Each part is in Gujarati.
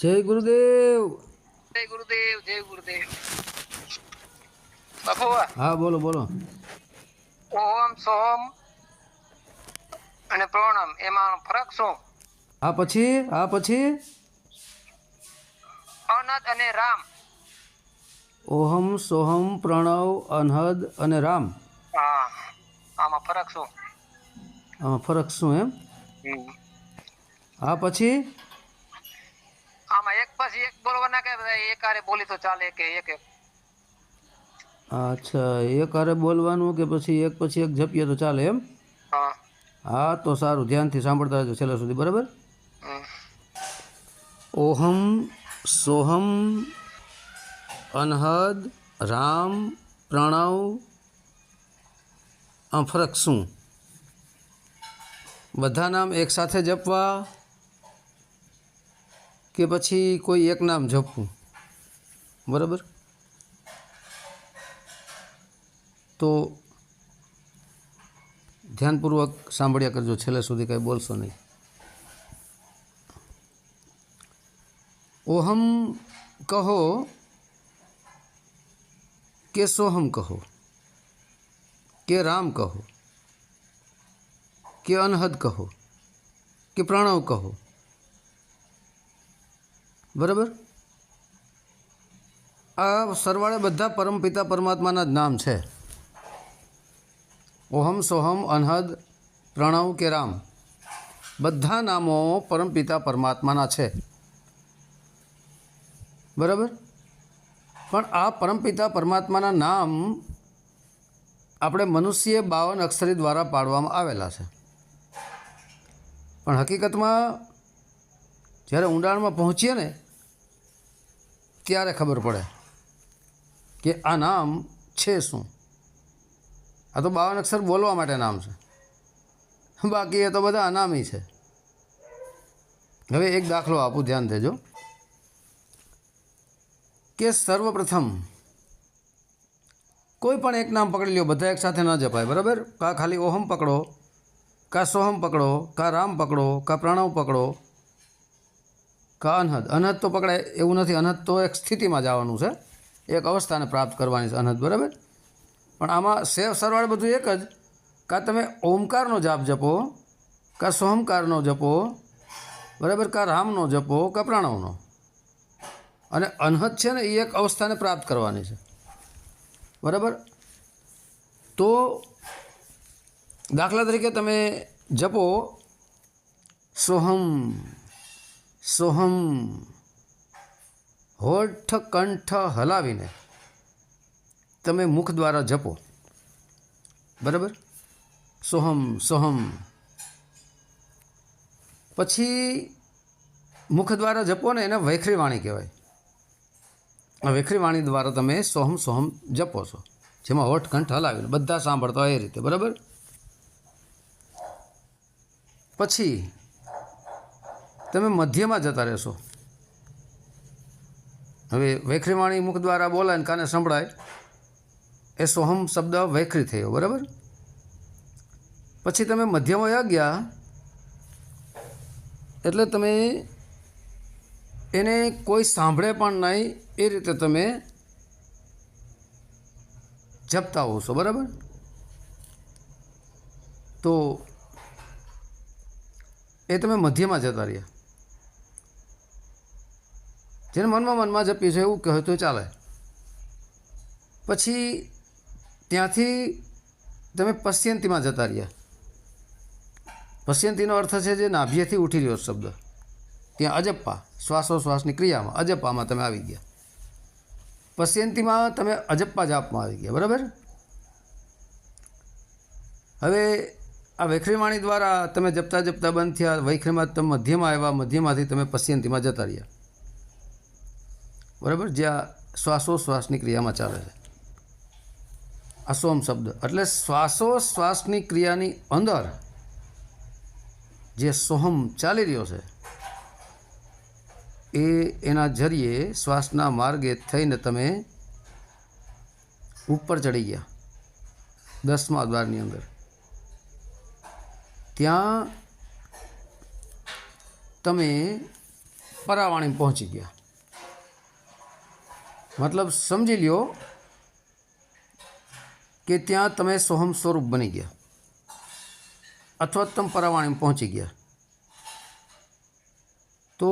જય ગુરુદેવ. જય ગુરુદેવ જય ગુરુદેવ. હા બોલો બોલો. ઓમ સોમ અને પ્રણામ એમાં ફરક શું? આ પછી આ પછી? અનદ અને રામ. ઓહમ સોહમ પ્રણવ અનહદ અને રામ. હા આમાં ફરક શું? આમાં ફરક શું એમ. આ પછી? આમાં એક પછી એક બોલવાના કે બધા એક હારે બોલી તો ચાલે કે એક એક અચ્છા એક હારે બોલવાનું કે પછી એક પછી એક જપીએ તો ચાલે એમ હા હા તો સારું ધ્યાનથી સાંભળતા રહેજો છેલ્લા સુધી બરાબર હમ. ઓહમ સોહમ અનહદ રામ પ્રણવ આ ફરક શું બધા નામ એકસાથે જપવા કે પછી કોઈ એક નામ જપવું બરાબર તો ધ્યાનપૂર્વક સાંભળ્યા કરજો છેલ્લે સુધી કંઈ બોલશો નહીં. ઓહમ કહો કે સોહમ કહો, કે રામ કહો, કે અનહદ કહો, કે પ્રણવ કહો બરાબર? આ સરવાળે બધા પરમપિતા પરમાત્માના જ નામ છે. ઓહમ સોહમ અનહદ પ્રણવ કે રામ. બધા નામો પરમપિતા પરમાત્માના છે. બરાબર? પણ આ પરમપિતા પરમાત્માના નામ આપણે મનુષ્ય બાવન અક્ષરી દ્વારા પાડવામાં આવેલા છે. પણ હકીકતમાં જ્યારે ઊંડાણમાં પહોંચીએ ને ત્યારે ખબર પડે કે આ નામ છે શું? આ તો બાવન અક્ષર બોલવા માટે નામ છે. બાકી એ તો બધા અનામી છે. હવે એક દાખલો આપું, ધ્યાન દેજો. કે સર્વપ્રથમ કોઈ પણ એક નામ પકડી લ્યો, બધા એક સાથે ન જપાય, બરાબર? કા ખાલી ઓહમ પકડો, કા સોહમ પકડો, કા રામ પકડો, કા પ્રણવ પકડો કા અનહદ. અનહદ તો પકડાય, એવું નથી. અનહદ તો એક સ્થિતિમાં જવાનું છે. એક અવસ્થાને પ્રાપ્ત કરવાની છે અનહદ, બરાબર? પણ આમાં સેવ સરવાળ બધું એક જ. કાં તમે ઓમકારનો જાપ જપો, કાં સોહમકારનો જપો, બરાબર? કાં રામનો જપો, કાં પ્રાણવનો. અને અનહદ છે ને એ એક અવસ્થાને પ્રાપ્ત કરવાની છે. બરાબર? તો દાખલા તરીકે તમે જપો સોહમ સોહમ હોઠ કંઠ હલાવીને તમે મુખ દ્વારા જપો. બરાબર? સોહમ સોહમ. પછી મુખ દ્વારા જપો ને એને વૈખરી વાણી કહેવાય. વેખરી વાણી દ્વારા તમે સોહમ સોહમ જપો છો. જેમાં હોઠ કંઠ હલાવીને બધા સાંભળતા હોય એ રીતે. બરાબર? પછી તમે મધ્યમાં જતા રહેશો. હવે વૈખરી વાણી મુખ દ્વારા બોલાય ને કાને સંભળાય, એ સોહમ શબ્દ વૈખરી થયો, બરાબર? પછી તમે મધ્યમાં વયા ગયા, એટલે તમે એને કોઈ સાંભળે પણ નહીં, એ રીતે તમે જપતા છો, બરાબર? તો એ તમે મધ્યમાં જતા રહ્યા. જેને મનમાં મનમાં જપી છે એવું કહે તો ચાલે. પછી ત્યાંથી તમે પશ્યંતીમાં જતા રહ્યા. પશ્યંતીનો અર્થ છે જે નાભ્યથી ઉઠી રહ્યો શબ્દ. ત્યાં અજપ્પા, શ્વાસોશ્વાસની ક્રિયામાં અજપ્પામાં તમે આવી ગયા. પશ્યંતીમાં તમે અજપ્પા જાપમાં આવી ગયા, બરાબર? હવે આ વૈખરીવાણી દ્વારા તમે જપતા જપતા બંધ થયા, વૈખરીમાં તમે મધ્યમાં આવ્યા, મધ્યમાંથી તમે પશ્યંતીમાં જતા રહ્યા. બરાબર? જ્યાં શ્વાસોશ્વાસની ક્રિયામાં ચાલે છે. અસોમ શબ્દ. એટલે શ્વાસોશ્વાસની ક્રિયાની અંદર જે સોહમ ચાલી રહ્યો છે, એ એના જરીએ શ્વાસના માર્ગે થઈને તમે ઉપર ચડી ગયા, દસમા દ્વારની અંદર. ત્યાં તમે પરાવાણી પહોંચી ગયા. મતલબ સમજી લ્યો કે ત્યાં તમે સોહમ સ્વરૂપ બની ગયા અથવા તમે પરાવાણી પહોંચી ગયા તો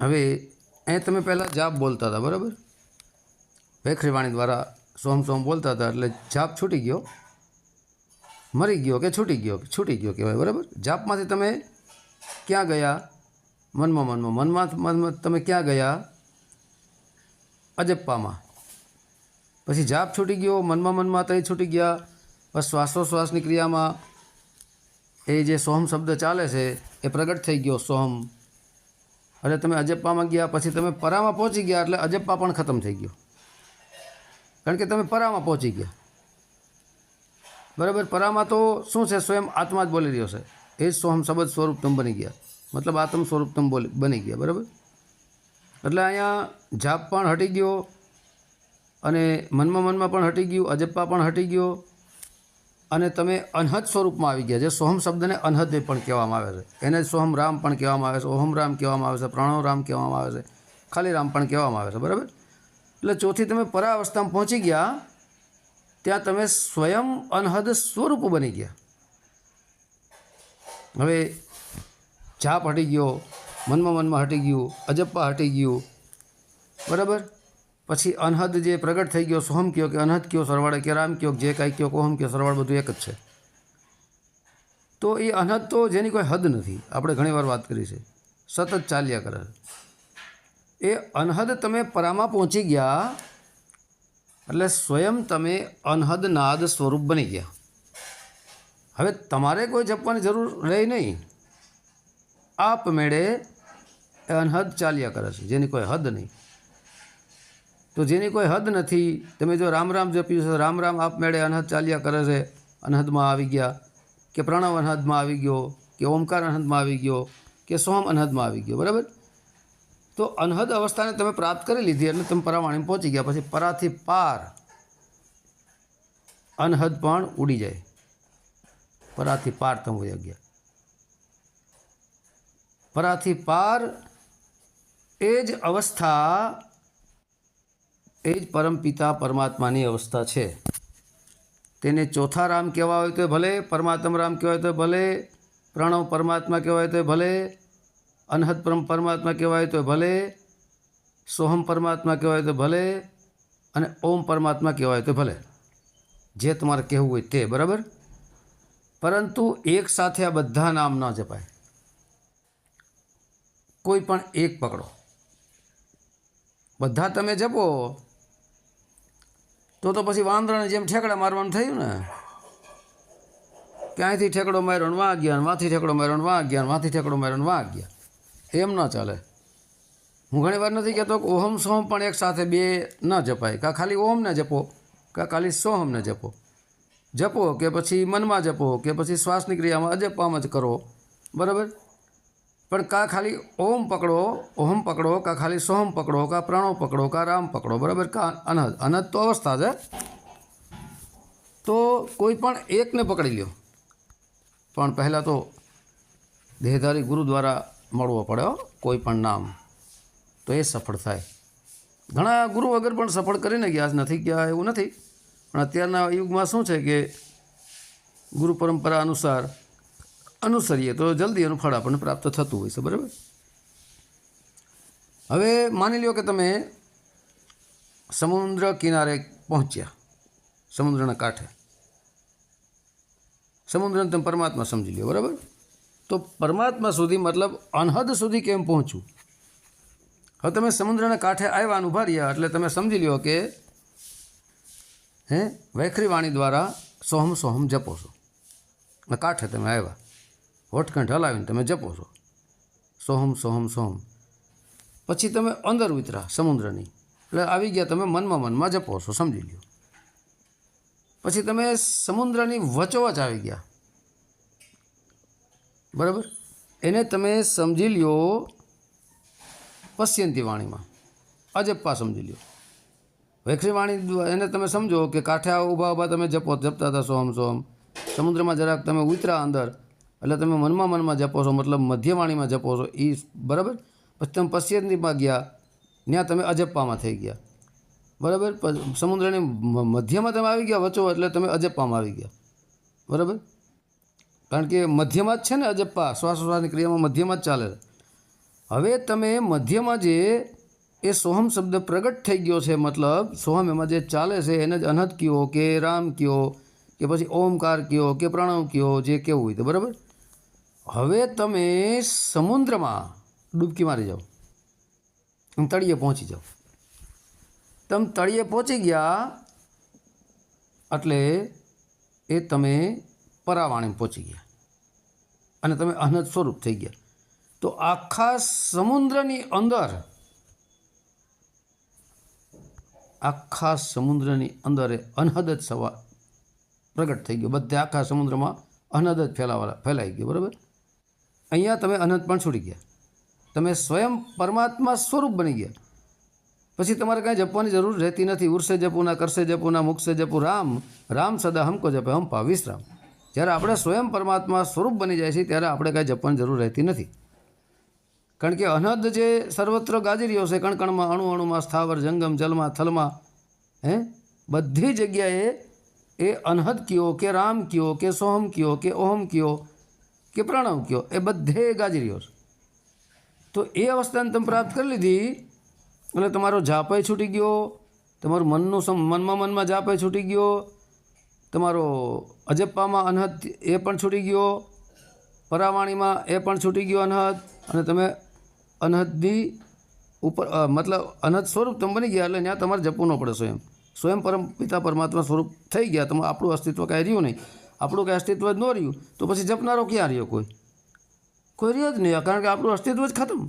હવે અહીં તમે પહેલાં જાપ બોલતા હતા બરાબર ભેખરી વાણી દ્વારા સોમ સોમ બોલતા હતા એટલે જાપ છૂટી ગયો। મરી ગયો કે છૂટી ગયો? છૂટી ગયો કહેવાય, બરાબર? જાપમાંથી તમે ક્યાં ગયા? મનમાં મનમાં મનમાં મનમાં તમે ક્યાં ગયા? અજપ્પામાં પછી જાપ છૂટી ગયો, મનમાં મનમાં તય છૂટી ગયા, બસ શ્વાસોશ્વાસની ક્રિયામાં એ જે સોહમ શબ્દ ચાલે છે, એ પ્રગટ થઈ ગયો સોહમ. એટલે તમે અજપ્પામાં ગયા, પછી તમે પરામાં પહોંચી ગયા, એટલે અજપ્પા પણ ખતમ થઈ ગયો. કારણ કે તમે પરામાં પહોંચી ગયા. બરાબર, પરામાં તો શું છે, સ્વયં આત્મા જ બોલી રહ્યો છે. એ જ સોહમ શબ્દ સ્વરૂપ બની ગયા. મતલબ આત્મ સ્વરૂપ તમે બોલી, બની ગયા, બરાબર? એટલે અહીંયા જાપ પણ હટી ગયો અને મનમાં મનમાં પણ હટી ગયું, અજપ્પા પણ હટી ગયો અને તમે અનહદ સ્વરૂપમાં આવી ગયા, જે સોહમ શબ્દને અનહદ પણ કહેવામાં આવે છે. એને સોહમ રામ પણ કહેવામાં આવે છે, ઓહમ રામ કહેવામાં આવે છે, પ્રણવ રામ કહેવામાં આવે છે, ખાલી રામ પણ કહેવામાં આવે છે, બરાબર? એટલે ચોથી તમે પરાવસ્થામાં પહોંચી ગયા, ત્યાં તમે સ્વયં અનહદ સ્વરૂપ બની ગયા. હવે જાપ હટી ગયો મનમાં મનમાં હટી ગયું, અજપ્પા હટી ગયું. બરાબર? પછી અનહદ જે પ્રગટ થઈ ગયો, સોહમ કયો કે અનહદ કયો, સરવાળે કે રામ કયો, જે કાંઈ કયો, કોહમ કયો, સરવાળ બધું એક જ છે. તો એ અનહદ તો જેની કોઈ હદ નથી. આપણે ઘણીવાર વાત કરી છે. સતત ચાલ્યા કરે એ અનહદ તમે પરામાં પહોંચી ગયા, એટલે સ્વયં તમે અનહદ નાદ સ્વરૂપ બની ગયા. હવે તમારે કોઈ જપવાની જરૂર રહી નહીં. આપમેળે એ અનહદ ચાલ્યા કરે છે, જેની કોઈ હદ નહીં. તો જેની કોઈ હદ નથી, તમે જો રામ રામ જપ્યું છે, રામ રામ આપમેળે અનહદ ચાલ્યા કરે છે, અનહદમાં આવી ગયા, કે પ્રણવ અનહદમાં આવી ગયો, કે ઓમકાર અનહદમાં આવી ગયો, કે સોમ અનહદમાં આવી ગયો, બરાબર? તો અનહદ અવસ્થાને તમે પ્રાપ્ત કરી લીધી એટલે તમે પરાવાણી પહોંચી ગયા, પછી પરાથી પાર અનહદ પણ ઉડી જાય. પરાથી પાર તમે ગયા. પરાથી પાર એ જ અવસ્થા, એ જ પરમપિતા પરમાત્માની અવસ્થા છે. તેને ચોથા રામ કહેવા હોય તો ભલે, પરમાત્મ રામ કહેવાય તો ભલે, પ્રણવ પરમાત્મા કહેવાય તો ભલે, અનહદ પરમ પરમાત્મા કહેવાય તો ભલે, સોહમ પરમાત્મા કહેવાય તો ભલે, અને ઓમ પરમાત્મા કહેવાય તો ભલે. જે તમારે કહેવું હોય તે, બરાબર? પરંતુ એક સાથે આ બધા નામ ન જપાય. કોઈ પણ એક પકડો. બધા તમે જપો. તો તો પછી વાંદરાને જેમ ઠેકડા મારવાનું થયું ને? ક્યાંયથી ઠેકડો માર્યો ને વાં ગયા ને વાંથી ઠેકડો માર્યો ને વાં ગયા ને વાંથી ઠેકડો માર્યો ને વાં ગયા એમ ન ચાલે. હું ઘણી વાર નથી કહેતો કે ઓહમ સોહમ પણ એક સાથે બે ન જપાય. કાં ખાલી ઓમને જપો, કાં ખાલી સોહમને જપો. જપો કે પછી મનમાં જપો, કે પછી શ્વાસની ક્રિયામાં અજપામાં જ કરો. બરાબર? પણ કા ખાલી ઓમ પકડો, ઓહમ પકડો, કા ખાલી સોહમ પકડો, કા પ્રાણો પકડો, કા રામ પકડો, બરાબર? કા અનહદ. અનહદ તો અવસ્થા છે. તો કોઈ પણ એકને પકડી લ્યો. પણ પહેલાં તો દેહધારી ગુરુ દ્વારા મળવો પડ્યો કોઈ પણ નામ. તો એ સફળ થાય. ઘણા ગુરુ વગર પણ સફળ કરીને ગયા નથી ગયા, એવું નથી. પણ અત્યારના યુગમાં શું છે કે ગુરુ પરંપરા અનુસાર અનુસરીએ તો જલ્દી એનું ફળ આપણને પ્રાપ્ત થતું હોય છે, બરાબર? હવે માની લ્યો કે તમે સમુદ્ર કિનારે પહોંચ્યા, સમુદ્રના કાંઠે. સમુદ્રને તમે પરમાત્મા સમજી લ્યો, બરાબર? તો પરમાત્મા સુધી મતલબ અનહદ સુધી કેમ પહોંચવું હવે તમે સમુદ્રના કાંઠે આવ્યા ઊભા રહ્યા, એટલે તમે સમજી લ્યો કે, હે, વૈખરી વાણી દ્વારા સોહમ સોહમ જપો છો. કાંઠે તમે આવ્યા. હોઠકંઠ હલાવીને તમે જપો છો. સોહમ સોહમ સોહમ. પછી તમે અંદર ઉતરા સમુદ્રની. એટલે આવી ગયા તમે મનમાં મનમાં જપો છો, સમજી લ્યો. પછી તમે સમુદ્રની વચોવચ આવી ગયા. બરાબર? એને તમે સમજી લ્યો પશ્યંતી વાણીમાં. અજપ્પા સમજી લ્યો. વૈખરી વાણી એને તમે સમજો કે કાંઠે ઊભા ઊભા તમે જપો, જપતા હતા સોહમ સોહમ. સમુદ્રમાં જરાક તમે ઉતરા અંદર એટલે તમે મનમાં મનમાં જપો છો, મતલબ મધ્યવાણીમાં જપો છો એ બરાબર? પછી તમે પશ્ચિમમાં ગયા, ત્યાં તમે અજપ્પામાં થઈ ગયા. બરાબર? પ- સમુદ્રની મ- મધ્યમાં તમે આવી ગયા વચો એટલે તમે અજપ્પામાં આવી ગયા. બરાબર? કારણ કે મધ્યમાં જ છે ને અજપ્પા શ્વાસોશ્વાસની ક્રિયામાં મધ્યમાં જ ચાલે છે. હવે તમે મધ્યમાં જે, એ સોહમ શબ્દ પ્રગટ થઈ ગયો છે, મતલબ સોહમ એમાં જે ચાલે છે, એને જ અનહદ કયો કે રામ કયો, કે પછી ઓમકાર કયો, કે પ્રણવ કયો, જે કેવું હોય તો, બરાબર? હવે તમે સમુદ્રમાં ડૂબકી મારી જાઓ. અને તળિયે પહોંચી જાઓ. તમે તળિયે પહોંચી ગયા એટલે એ તમે પરાવાણી પહોંચી ગયા. અને તમે અનહદ સ્વરૂપ થઈ ગયા. તો આખા સમુદ્રની અંદર, આખા સમુદ્રની અંદર એ અનહદ જ સવા પ્રગટ થઈ ગયો. બધે આખા સમુદ્રમાં અનહદ જ ફેલાવા ફેલાઈ ગયો. બરાબર? અહીંયા તમે અનંત પણ છૂટી ગયા. તમે સ્વયં પરમાત્મા સ્વરૂપ બની ગયા. પછી તમારે કાંઈ જપવાની જરૂર રહેતી નથી. ઉર્સે જપુના કરશે જપુના, મુખસે જપુ, રામ રામ સદા હમકો જપે, હમ પાવીશ રામ. જ્યારે આપણે સ્વયં પરમાત્મા સ્વરૂપ બની જાય છે ત્યારે આપણે કાંઈ જપવાની જરૂર રહેતી નથી. કારણ કે અનહદ જે સર્વત્ર ગાજી રહ્યો છે, કણકણમાં, અણુ અણુમાં, સ્થાવર, જંગમ, જલમાં, થલમાં, હે? બધી જગ્યાએ એ અનહદ કયો કે રામ કયો કે સોહમ કયો કે ઓહમ કયો કે પ્રણવ કયો? એ બધે ગાજરીઓ છે. તો એ અવસ્થાને તમે પ્રાપ્ત કરી લીધી, એટલે તમારો જાપય છૂટી ગયો, તમારું મનનું સમ, મનમાં મનમાં જાપય છૂટી ગયો, તમારો અજપ્પામાં અનહદ એ પણ છૂટી ગયો, પરાવાણીમાં એ પણ છૂટી ગયો અનહદ, અને તમે અનહદની ઉપર મતલબ અનહદ સ્વરૂપ તમે બની ગયા, એટલે ત્યાં તમારે જપવું ન પડે સ્વયં. સ્વયં પરમ પિતા પરમાત્મા સ્વરૂપ થઈ ગયા તમે આપણું અસ્તિત્વ કાંઈ રહ્યું નહીં. આપણું કંઈ અસ્તિત્વ જ ન રહ્યું, તો પછી જપનારો ક્યાં રહ્યો કોઈ? કોઈ રહ્યો જ નહીં કારણ કે આપણું અસ્તિત્વ જ ખતમ.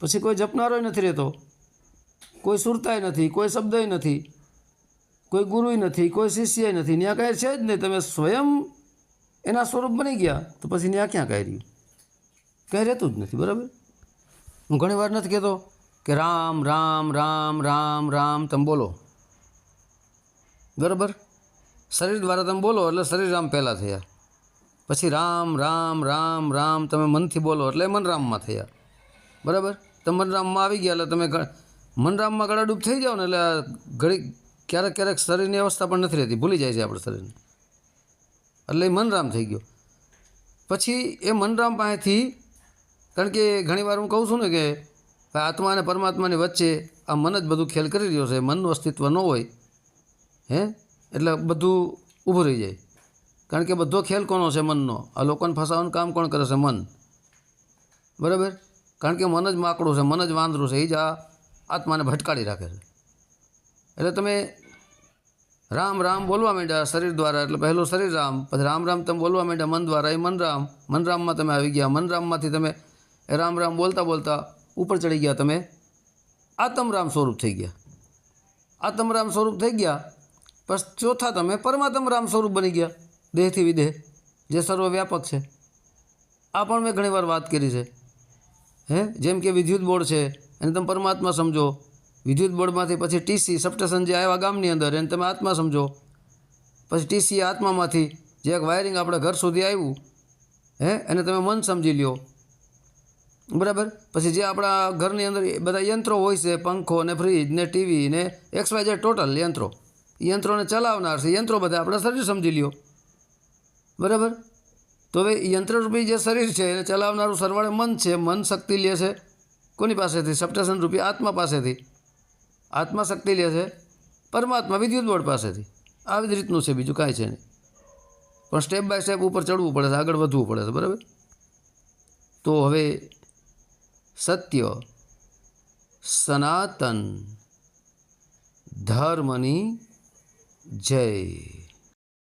પછી કોઈ જપનારોય નથી રહેતો. કોઈ સુરતાય નથી, કોઈ શબ્દય નથી, કોઈ ગુરુય નથી, કોઈ શિષ્યય નથી. ત્યાં કાંઈ છે જ નહીં. તમે સ્વયં એના સ્વરૂપ બની ગયા, તો પછી ત્યાં ક્યાં કાંઈ રહ્યું? કંઈ રહેતું જ નથી, બરાબર? હું ઘણી વાર નથી કહેતો કે રામ રામ રામ રામ રામ, તમે બોલો. બરાબર? શરીર દ્વારા તમે બોલો એટલે શરીર રામ પહેલાં થયા. પછી રામ રામ રામ રામ તમે મનથી બોલો એટલે મનરામમાં થયા. બરાબર? તમે મનરામમાં આવી ગયા એટલે તમે મનરામમાં ગળાડૂબ થઈ જાઓ ને એટલે ઘડી ક્યારેક ક્યારેક શરીરની અવસ્થા પણ નથી રહેતી. ભૂલી જાય છે આપણે શરીરને. એટલે મનરામ થઈ ગયો. પછી એ મનરામ પાસેથી, કારણ કે ઘણીવાર હું કહું છું ને કે આત્મા અને પરમાત્માની વચ્ચે આ મન જ બધું ખેલ કરી રહ્યો છે. મનનું અસ્તિત્વ ન હોય. હે? એટલે બધું ઊભું રહી જાય. કારણ કે બધો ખેલ કોનો છે મનનો? આ લોકોને ફસાવાનું કામ કોણ કરે છે? મન. બરાબર? કારણ કે મન જ માકડું છે, મન જ વાંદરું છે. એ જ આ આત્માને ભટકાડી રાખે છે. એટલે તમે રામ રામ બોલવા માંડ્યા શરીર દ્વારા. એટલે પહેલું શરીર રામ, પછી રામ રામ તમે બોલવા માંડ્યા મન દ્વારા. એ મન રામ. મન રામમાં તમે આવી ગયા. મન રામમાંથી તમે એ રામ રામ બોલતા બોલતા ઉપર ચડી ગયા તમે. આતમ રામ સ્વરૂપ થઈ ગયા. આતમ રામ સ્વરૂપ થઈ ગયા. પછી ચોથા તમે પરમાત્મ રામ સ્વરૂપ બની ગયા. દેહથી વિદેહ, જે સર્વવ્યાપક છે. આ પણ મેં ઘણીવાર વાત કરી છે. હે? જેમ કે વિદ્યુત બોર્ડ છે, એને તમે પરમાત્મા સમજો. વિદ્યુત બોર્ડમાંથી પછી ટીસી સબસ્ટેશન જે આવ્યા ગામની અંદર, એને તમે આત્મા સમજો. પછી ટીસી આત્મામાંથી જે એક વાયરિંગ આપણે ઘર સુધી આવ્યું, હે? એને તમે મન સમજી લ્યો. બરાબર? પછી જે આપણા ઘરની અંદર બધા યંત્રો હોય છે, પંખો ને ફ્રીજ ને ટીવી ને એક્સ વાય જે ટોટલ યંત્રો. યંત્રોને ચલાવનાર છે. યંત્રો બધા આપણા શરીર સમજી લ્યો. બરાબર? તો હવે યંત્રરૂપી જે શરીર છે, એને ચલાવનારું સરવાળે મન છે. મન શક્તિ લે છે કોની પાસેથી? સપ્ટેશન રૂપી આત્મા પાસેથી. આત્મા શક્તિ લે છે પરમાત્મા વિદ્યુત બોર્ડ પાસેથી. આવી જ રીતનું છે બીજું કાંઈ છે નહીં. પણ સ્ટેપ બાય સ્ટેપ ઉપર ચડવું પડે છે, આગળ વધવું પડે છે, બરાબર? તો હવે સત્ય સનાતન ધર્મની જય